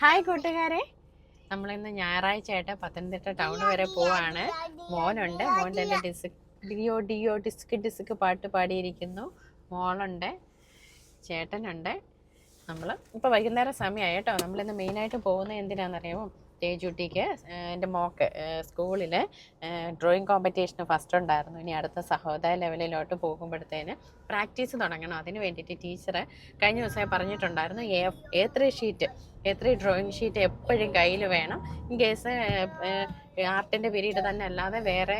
Hi കൂട്ടുകാരെ. നമ്മളിന്ന് ഞായറാഴ്ച ആയിട്ട് പത്തനംതിട്ട ടൗൺ വരെ പോവാണ്. മോനുണ്ട്. മോന്റെ എന്റെ ഡിസ്ക് ഡിയോ ഡിയോ ഡിസ്ക് ഡിസ്ക് പാട്ട് പാടിയിരിക്കുന്നു. മോളുണ്ട്. ചേട്ടനുണ്ട്. നമ്മൾ ഇപ്പോൾ വൈകുന്നേരം സമയമായി കേട്ടോ. നമ്മളിന്ന് മെയിനായിട്ട് പോകുന്നത് എന്തിനാണെന്നറിയാമോ തേജുട്ടിക്ക് എന്റെ മോക്ക് സ്കൂളിൽ ഡ്രോയിങ് കോമ്പറ്റീഷന് ഫസ്റ്റ് ഉണ്ടായിരുന്നു. ഇനി അടുത്ത സഹോദയ ലെവലിലോട്ട് പോകുമ്പോഴത്തേന് പ്രാക്ടീസ് തുടങ്ങണം. അതിന് വേണ്ടിയിട്ട് ടീച്ചർ കഴിഞ്ഞ ദിവസമായി പറഞ്ഞിട്ടുണ്ടായിരുന്നു A three sheet A three drawing sheet എപ്പോഴും കയ്യിൽ വേണം. ഇൻ കേസ് ആർട്ടിന്റെ പീരീഡ് തന്നെ അല്ലാതെ വേറെ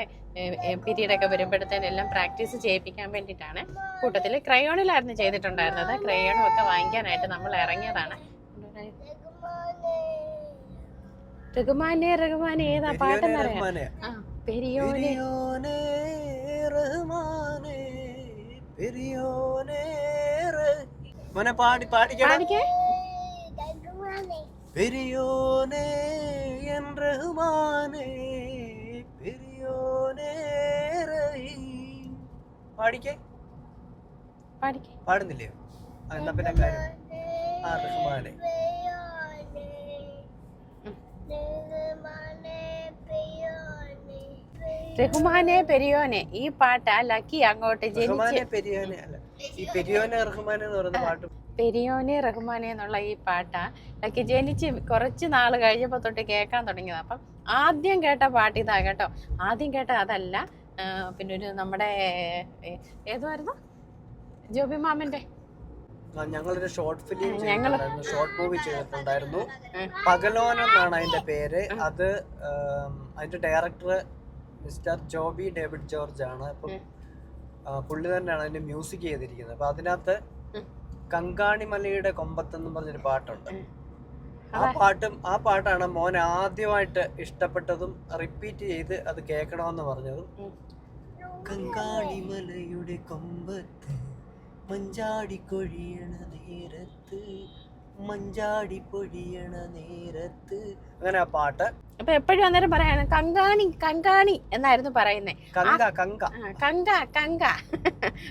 പീരീഡൊക്കെ വരുമ്പോഴത്തേനെല്ലാം പ്രാക്ടീസ് ചെയ്യിപ്പിക്കാൻ വേണ്ടിയിട്ടാണ് കൂട്ടത്തിൽ ക്രയോണിലായിരുന്നു ചെയ്തിട്ടുണ്ടായിരുന്നത്. ക്രയോണൊക്കെ വാങ്ങിക്കാനായിട്ട് നമ്മൾ ഇറങ്ങിയതാണ്. റഹ്മാനെ റഹ്മാനെ ഏതാ പാട്ടെന്നറിയാം പെരിയോനെ റഹ്മാനെ, പെരിയോനെ. മോനെ പാടി പാടിക്കേ? പെരിയോനെ എൻ റഹ്മാനെ പെരിയോനെ റഹീം. പാടിക്കേ? പാടിക്കേ. പാടുന്നില്ലയോ? എന്നാ പിന്നെ കാര്യം. ആ റഹ്മാനെ. റഹ്മാനെ പെരിയോനെ ഈ പാട്ട് ലക്കി അങ്ങോട്ട് ജനിച്ച് പെരിയോനെ അല്ല ഈ പെരിയോനെ റഹ്മാനെ എന്ന് പറയുന്ന പാട്ട്. പെരിയോനെ റഹ്മാനെ എന്നുള്ള ഈ പാട്ടാ ലക്കി ജനിച്ച് കുറച്ച് നാൾ കഴിഞ്ഞപ്പോ തൊട്ട് കേൾക്കാൻ തുടങ്ങിയത്. അപ്പം ആദ്യം കേട്ട പാട്ട് ഇതാ കേട്ടോ. ആദ്യം കേട്ട അതല്ല പിന്നെ ഒരു നമ്മുടെ ഏതുമായിരുന്നു ജോബി മാമന്റെ ഞങ്ങളൊരു ഷോർട്ട് ഫിലിം ചെയ്തിട്ടുണ്ടായിരുന്നു. ഷോർട്ട് മൂവി ചെയ്തിട്ടുണ്ടായിരുന്നു. പകലോൻ എന്നാണ് അതിന്റെ പേര്. അത് അതിന്റെ director mister Joby David George ആണ്. അപ്പം. പുള്ളി തന്നെയാണ് അതിന്റെ മ്യൂസിക് ചെയ്തിരിക്കുന്നത്. അപ്പൊ അതിനകത്ത് കങ്കാണിമലയുടെ കങ്കാണിമലയുടെ കൊമ്പത്തെന്നും പറഞ്ഞൊരു പാട്ടുണ്ട്. ആ പാട്ടും ആ പാട്ടാണ് മോൻ ആദ്യമായിട്ട് ഇഷ്ടപ്പെട്ടതും റിപ്പീറ്റ് ചെയ്ത് അത് കേൾക്കണമെന്ന് പറഞ്ഞതും. കങ്കാണിമലയുടെ കൊമ്പത്ത് മഞ്ചാടി കൊഴിയണ നേരത്ത് മഞ്ചാടി പൊഴിയണ നേരത്ത്. അങ്ങനെ ആ പാട്ട്. അപ്പൊ എപ്പോഴും അന്നേരം പറയാണ് കങ്കാണി കങ്കാണി എന്നായിരുന്നു പറയുന്നേ. കങ്ക കങ്ക. കങ്ക കങ്ക.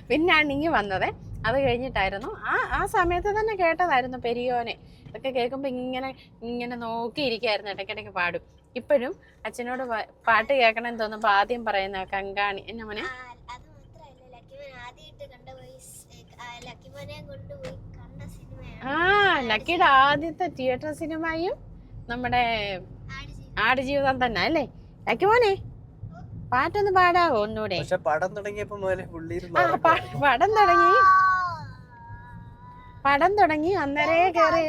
പിന്നാണ് ഇങ്ങി വന്നത്. അത് കഴിഞ്ഞിട്ടായിരുന്നു. ആ ആ സമയത്ത് തന്നെ കേട്ടതായിരുന്നു പെരിയോനെ. ഇതൊക്കെ കേൾക്കുമ്പോൾ ഇങ്ങനെ ഇങ്ങനെ നോക്കിയിരിക്കായിരുന്നു ഇടയ്ക്കിടയ്ക്ക് പാടും. ഇപ്പോഴും അച്ഛനോട് പാട്ട് കേൾക്കണം എന്ന് തോന്നുമ്പോൾ ആദ്യം പറയുന്ന കങ്കാണി. എന്നെ മോനെ? ആ ലക്കിയുടെ ആദ്യത്തെ തിയേറ്റർ സിനിമയും നമ്മുടെ ആടുജീവിതം. തന്നെ അല്ലേ? ലക്കി മോനെ പാട്ടൊന്ന് പാടാവോ ഒന്നുകൂടെ പക്ഷെ പടം തുടങ്ങിയപ്പോ. പടം. തുടങ്ങി. പടം തുടങ്ങി അന്നേരേ കേറി.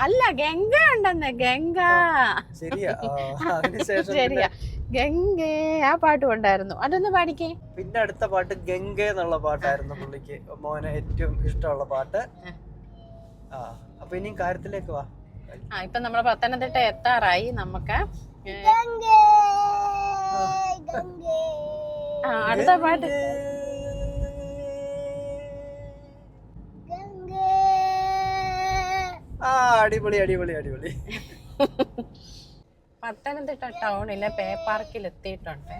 അല്ല ഗംഗ ഉണ്ടെന്ന് ഗംഗ. ശരിയാ. ശരിയാ. ഗംഗേ ആ പാട്ട് ഉണ്ടായിരുന്നു. അതൊന്ന് പാടിക്കേ. പിന്നെ അടുത്ത പാട്ട് ഗംഗ എന്നുള്ള പാട്ടായിരുന്നു പുള്ളിക്ക് മോനെ ഏറ്റവും ഇഷ്ടമുള്ള പാട്ട്. ആ അപ്പൊ ഇനിയും കാര്യത്തിലേക്ക് വാ. ആ ഇപ്പൊ നമ്മൾ പത്തനംതിട്ട എത്താറായി നമുക്ക്. ആ. അടുത്ത പാട്ട്. ഗംഗേ. ആ അടിപൊളി അടിപൊളി അടിപൊളി. പത്തനംതിട്ട ടൗണിലെ പേ പാർക്കിൽ എത്തിയിട്ടുണ്ട്.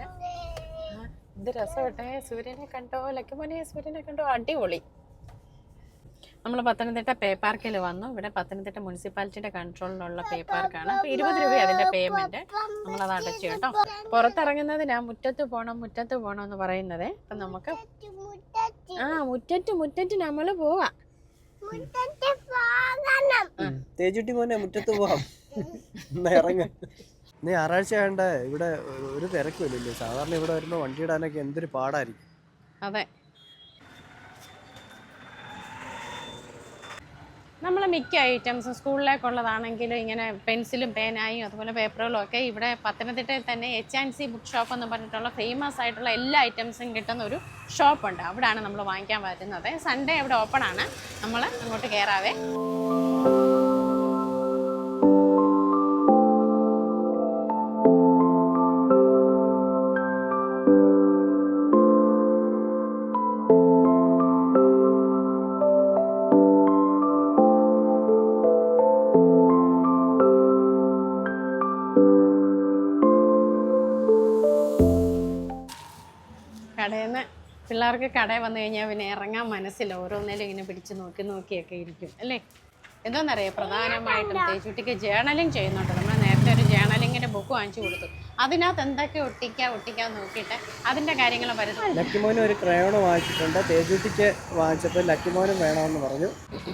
ആ, ഇത് രസമട്ടെ സൂര്യനെ കണ്ടോ? ലക്കുമോനെ സൂര്യനെ കണ്ടോ? അടിപൊളി. നമ്മൾ പത്തനംതിട്ട പേ പാർക്കിൽ വന്നു. ഇവിടെ പത്തനംതിട്ട മുനിസിപ്പാലിറ്റിയുടെ കൺട്രോളിലുള്ള പേ പാർക്കാണ്. അപ്പോൾ ഇരുപത് രൂപ അതിന്റെ പേയ്മെന്റ് നമ്മളത് അടച്ചു കേട്ടോ. പുറത്തിറങ്ങുന്നതിനാ മുറ്റത്ത് പോകണം മുറ്റത്ത് പോകണം എന്ന് പറയുന്നത്. അപ്പം നമുക്ക് മുറ്റത്ത് ആ മുറ്റത്ത് മുറ്റത്ത് നമ്മൾ പോവാം. മുറ്റത്ത് പോകണം. തേജുട്ടി മോനെ മുറ്റത്ത് പോവാം. എന്നാ ഇറങ്ങ. നീ ഞായറാഴ്ച ആയണ്ട ഇവിടെ ഒരു തിരക്കുമില്ലല്ലോ. സാധാരണ ഇവിടെ വരുമ്പോൾ വണ്ടി ഇടാനൊക്കെ എന്തൊരു പാടായിരിക്കും. അതെ. നമ്മൾ മിക്ക ഐറ്റംസും സ്കൂളിലേക്കുള്ളതാണെങ്കിലും ഇങ്ങനെ പെൻസിലും പേനായും അതുപോലെ പേപ്പറുകളും ഒക്കെ ഇവിടെ പത്തനംതിട്ടയിൽ തന്നെ H and C book shop എന്ന് പറഞ്ഞിട്ടുള്ള ഫേമസ് ആയിട്ടുള്ള എല്ലാ ഐറ്റംസും കിട്ടുന്ന ഒരു ഷോപ്പുണ്ട് അവിടെയാണ് നമ്മൾ വാങ്ങിക്കാൻ വരുന്നത്. സൺഡേ അവിടെ ഓപ്പൺ ആണ്. നമ്മൾ അങ്ങോട്ട് കയറാവേ പിള്ളേർക്ക് കടയിൽ വന്നു കഴിഞ്ഞാൽ പിന്നെ ഇറങ്ങാൻ മനസ്സില്ല. ഓരോന്നേലും ഇങ്ങനെ പിടിച്ച് നോക്കി നോക്കിയൊക്കെ ഇരിക്കും അല്ലേ? എന്താണെന്നറിയാം പ്രധാനമായിട്ടും തേച്ചുട്ടിക്ക് ജേണലിങ് ചെയ്യുന്നുണ്ട്. നമ്മൾ നേരത്തെ ഒരു ജേണലിങ്ങിന്റെ ബുക്ക് വാങ്ങിച്ചു കൊടുത്തു. അതിനകത്ത് എന്തൊക്കെ ഒട്ടിക്കുക ഒട്ടിക്കാൻ നോക്കിയിട്ട് അതിന്റെ കാര്യങ്ങൾ വരുന്നത് ലക്കിമോനും ഒരു ക്രയോൺ വാങ്ങിച്ചിട്ടുണ്ട്. തേജുട്ടിക്ക് വാങ്ങിച്ചപ്പോൾ ലക്കിമോനും വേണമെന്ന് പറഞ്ഞു.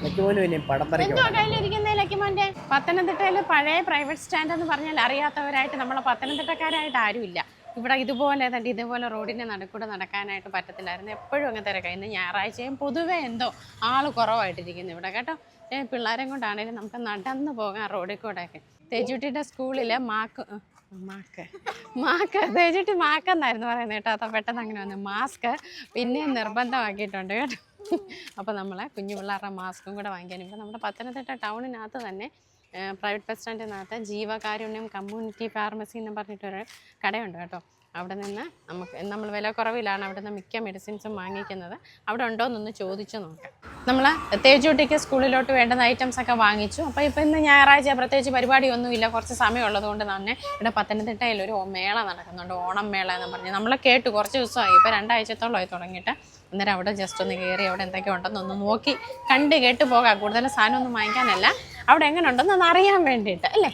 ലക്കിമോനും ഇനിയും പടം എന്തോ ലക്കിമോന്റെ പത്തനംതിട്ടയിൽ പഴയ പ്രൈവറ്റ് സ്റ്റാൻഡ് എന്ന് പറഞ്ഞാൽ അറിയാത്തവരായിട്ട് നമ്മളെ പത്തനംതിട്ടക്കാരായിട്ട് ആരുമില്ല. ഇവിടെ ഇതുപോലെ തന്നെ ഇതുപോലെ റോഡിന്റെ നടുക്കൂടെ നടക്കാനായിട്ട് പറ്റത്തില്ലായിരുന്നു. എപ്പോഴും അങ്ങനെ തിരക്കായി ഇന്ന് ഞായറാഴ്ചയും പൊതുവെ എന്തോ ആൾ കുറവായിട്ടിരിക്കുന്നു ഇവിടെ കേട്ടോ. ഏ, പിള്ളേരെയും കൊണ്ടാണേലും നമുക്ക് നടന്നു പോകാം റോഡിൽ കൂടെയൊക്കെ തേജുട്ടിയുടെ സ്കൂളിൽ മാക്ക് മാക്ക്. മാക്ക് തേജുട്ടി മാക്കെന്നായിരുന്നു പറയുന്നത് കേട്ടോ. അപ്പോൾ പെട്ടെന്ന് അങ്ങനെ വന്നു. മാസ്ക് പിന്നെ നിർബന്ധമാക്കിയിട്ടുണ്ട് കേട്ടോ. അപ്പോൾ നമ്മളെ കുഞ്ഞു പിള്ളേരുടെ മാസ്കും കൂടെ വാങ്ങിക്കാൻ ഇപ്പം നമ്മുടെ പത്തനംതിട്ട ടൗണിനകത്ത് തന്നെ പ്രൈവറ്റ് ബസ് സ്റ്റാൻഡിനകത്ത് ജീവകാരുണ്യം കമ്മ്യൂണിറ്റി ഫാർമസി എന്ന് പറഞ്ഞിട്ടൊരു കടയുണ്ട് കേട്ടോ. അവിടെ നിന്ന് നമുക്ക് നമ്മൾ വില കുറവിലാണ് അവിടെ നിന്ന് മിക്ക മെഡിസിൻസും വാങ്ങിക്കുന്നത്. അവിടെ ഉണ്ടോ എന്നൊന്ന് ചോദിച്ചു നോക്കാം. നമ്മൾ തേജൂട്ടിക്ക് സ്കൂളിലോട്ട് വേണ്ടുന്ന ഐറ്റംസ് ഒക്കെ വാങ്ങിച്ചു. അപ്പോൾ ഇപ്പോൾ ഇന്ന് ഞായറാഴ്ച പ്രത്യേകിച്ച് പരിപാടിയൊന്നുമില്ല. കുറച്ച് സമയമുള്ളത് കൊണ്ട് തന്നെ ഇവിടെ പത്തനംതിട്ടയിൽ ഒരു മേള നടക്കുന്നുണ്ട്. ഓണം മേള എന്ന് പറഞ്ഞ്. നമ്മൾ കേട്ടു കുറച്ച് ദിവസമായി. ഇപ്പോൾ രണ്ടാഴ്ചത്തോളമായി തുടങ്ങിയിട്ട്. അന്നേരം അവിടെ ജസ്റ്റ് ഒന്ന് കയറി അവിടെ എന്തൊക്കെ ഉണ്ടെന്നൊന്ന് നോക്കി കണ്ട് കേട്ട് പോകാം. കൂടുതൽ സാധനമൊന്നും വാങ്ങിക്കാനല്ല. അവിടെ എങ്ങനെ ഉണ്ടെന്ന് അത് അറിയാൻ വേണ്ടിയിട്ട് അല്ലേ?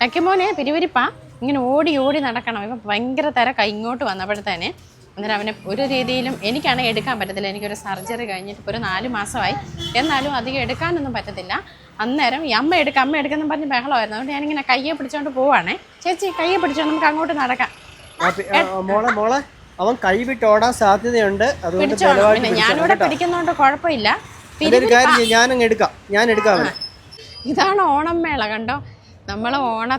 ലക്കിമോനെ പിരിവിരിപ്പാ ഇങ്ങനെ ഓടി ഓടി നടക്കണം. ഇപ്പം ഭയങ്കര തര ഇങ്ങോട്ട് വന്നപ്പോഴത്തേനെ. അന്നേരം അവനെ ഒരു രീതിയിലും എനിക്കാണെങ്കിൽ എടുക്കാൻ പറ്റത്തില്ല. എനിക്കൊരു സർജറി കഴിഞ്ഞിട്ട് ഇപ്പോൾ ഒരു നാല് മാസമായി. എന്നാലും അധികം എടുക്കാനൊന്നും പറ്റത്തില്ല. അന്നേരം ഈ അമ്മ എടുക്കാം അമ്മ എടുക്കുന്ന പറഞ്ഞ് ബഹളമായിരുന്നു. അതുകൊണ്ട് ഞാനിങ്ങനെ കയ്യെ പിടിച്ചോണ്ട് പോവാണേ. ചേച്ചി കയ്യെ പിടിച്ചോണ്ട് നമുക്ക് അങ്ങോട്ട് നടക്കാം. മോളെ മോളെ. അവൻ കൈവിട്ട് ഓടാൻ സാധ്യതയുണ്ട്. അതുകൊണ്ട് ഞാനിവിടെ പിടിക്കുന്നതുകൊണ്ട് കുഴപ്പമില്ല. ഒരു കാര്യം ഞാനങ്ങ് എടുക്കാം. ഞാൻ എടുക്കാം ഇതാണ് ഓണം മേള കണ്ടോ? നമ്മൾ ഓണ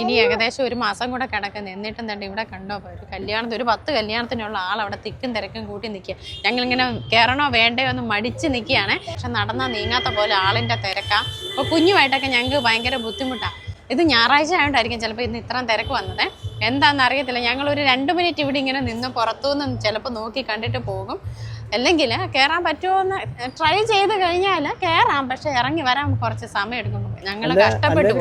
ഇനി ഏകദേശം ഒരു മാസം കൂടെ കിടക്കുന്നു എന്നിട്ടും തന്നെ ഇവിടെ കണ്ടോ? ഒരു കല്യാണത്തിന് ഒരു പത്ത് കല്യാണത്തിനുള്ള ആൾ അവിടെ തിക്കും തിരക്കും കൂട്ടി നിൽക്കുക ഞങ്ങളിങ്ങനെ കയറണോ വേണ്ടയോ എന്ന് മടിച്ച് നിൽക്കുകയാണ് പക്ഷെ നടന്നാൽ നീങ്ങാത്ത പോലെ ആളിന്റെ തിരക്കാം. അപ്പോൾ കുഞ്ഞുമായിട്ടൊക്കെ ഞങ്ങൾക്ക് ഭയങ്കര ബുദ്ധിമുട്ടാണ് ഇത് ഞായറാഴ്ച ആയതുകൊണ്ടായിരിക്കും ചിലപ്പോൾ ഇന്ന് ഇത്രയും തിരക്ക് വന്നത്. എന്താണെന്ന് അറിയത്തില്ല. ഞങ്ങൾ ഒരു രണ്ട് മിനിറ്റ് ഇവിടെ ഇങ്ങനെ നിന്ന് പുറത്തുനിന്ന് ചിലപ്പോൾ നോക്കി കണ്ടിട്ട് പോകും. അല്ലെങ്കിൽ കയറാൻ പറ്റുമോ എന്ന് ട്രൈ ചെയ്ത് കഴിഞ്ഞാൽ കയറാം പക്ഷെ ഇറങ്ങി വരാൻ കുറച്ച് സമയം എടുക്കും. ഞങ്ങൾ കഷ്ടപ്പെട്ടു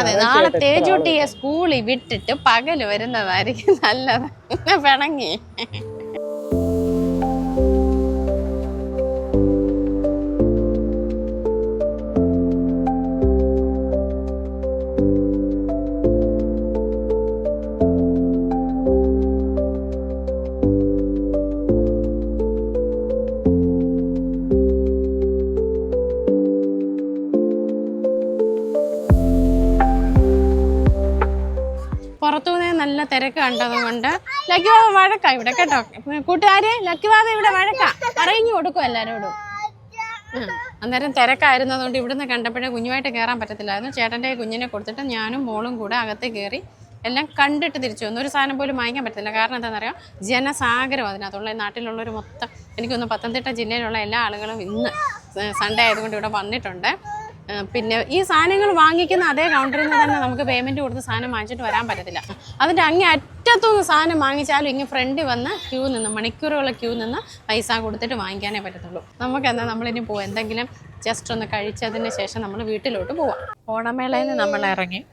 അതെ നാളെ തേജൂട്ടിയെ സ്കൂളിൽ വിട്ടിട്ട് പകൽ വരുന്നതായിരിക്കും നല്ലത്. പിണങ്ങി. പുറത്തുനിന്ന് കണ്ടത് കൊണ്ട് ലക്കി ബാബ വഴക്കാ ഇവിടെ കേട്ടോ. കൂട്ടുകാരെ ബാബ ഇവിടെ വഴക്കാ. അറിഞ്ഞു കൊടുക്കും എല്ലാരോടും. അന്നേരം തിരക്കായിരുന്നതുകൊണ്ട് ഇവിടുന്ന് കണ്ടപ്പോഴേ കുഞ്ഞുമായിട്ട് കയറാൻ പറ്റത്തില്ലായിരുന്നു. ചേട്ടന്റെ കുഞ്ഞിനെ കൊടുത്തിട്ട് ഞാനും മോളും കൂടെ അകത്ത് കയറി എല്ലാം കണ്ടിട്ട് തിരിച്ചു വന്നു. ഒരു സാധനം പോലും വാങ്ങിക്കാൻ പറ്റത്തില്ല. കാരണം എന്താണെന്നറിയാം? ജനസാഗരം അതിനകത്തുള്ള ഈ നാട്ടിലുള്ളൊരു മൊത്തം എനിക്കൊന്ന് പത്തനംതിട്ട ജില്ലയിലുള്ള എല്ലാ ആളുകളും ഇന്ന് സൺഡേ ആയതുകൊണ്ട് ഇവിടെ വന്നിട്ടുണ്ട്. പിന്നെ ഈ സാധനങ്ങൾ വാങ്ങിക്കുന്ന അതേ കൗണ്ടറിൽ നിന്ന് തന്നെ നമുക്ക് പേയ്മെന്റ് കൊടുത്ത് സാധനം വാങ്ങിച്ചിട്ട് വരാൻ പറ്റത്തില്ല. അതിന്റെ അങ്ങേ അറ്റത്തുനിന്ന് സാധനം വാങ്ങിച്ചാലും ഇങ്ങനെ ഫ്രണ്ടിൽ വന്ന് ക്യൂ നിന്ന് മണിക്കൂറുകൾ ക്യൂ നിന്ന് പൈസ കൊടുത്തിട്ട് വാങ്ങിക്കാനേ പറ്റത്തുള്ളൂ. നമുക്ക് എന്നാൽ നമ്മളിനി പോവാം. എന്തെങ്കിലും ജസ്റ്റ് ഒന്ന് കഴിച്ചതിന് ശേഷം നമ്മൾ വീട്ടിലോട്ട് പോവാം. ഓണമേളയിൽ നിന്ന് നമ്മൾ ഇറങ്ങി.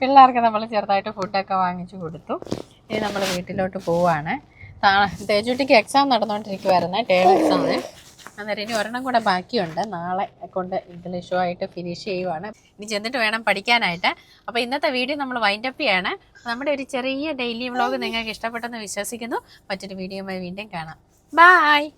പിള്ളേർക്ക് നമ്മൾ ചെറുതായിട്ട് ഫുഡൊക്കെ വാങ്ങിച്ചു കൊടുത്തു. ഇനി നമ്മൾ വീട്ടിലോട്ട് താ- തേജുട്ടിക്ക് എക്സാം നടന്നുകൊണ്ടിരിക്കുവായിരുന്നു ടേം എക്സാം അന്നേരം ഇനി ഒരെണ്ണം കൂടെ ബാക്കിയുണ്ട്. നാളെ കൊണ്ട് ഇംഗ്ലീഷുമായിട്ട് ഫിനിഷ് ചെയ്യുവാണ്. ഇനി ചെന്നിട്ട് വേണം പഠിക്കാനായിട്ട്. അപ്പോൾ ഇന്നത്തെ വീഡിയോ നമ്മൾ വൈൻഡപ്പ് ചെയ്യാണ്. നമ്മുടെ ഒരു ചെറിയ ഡെയിലി വ്ളോഗ് നിങ്ങൾക്ക് ഇഷ്ടപ്പെട്ടെന്ന് വിശ്വസിക്കുന്നു. മറ്റൊരു വീഡിയോയുമായി വീണ്ടും കാണാം. ബായ്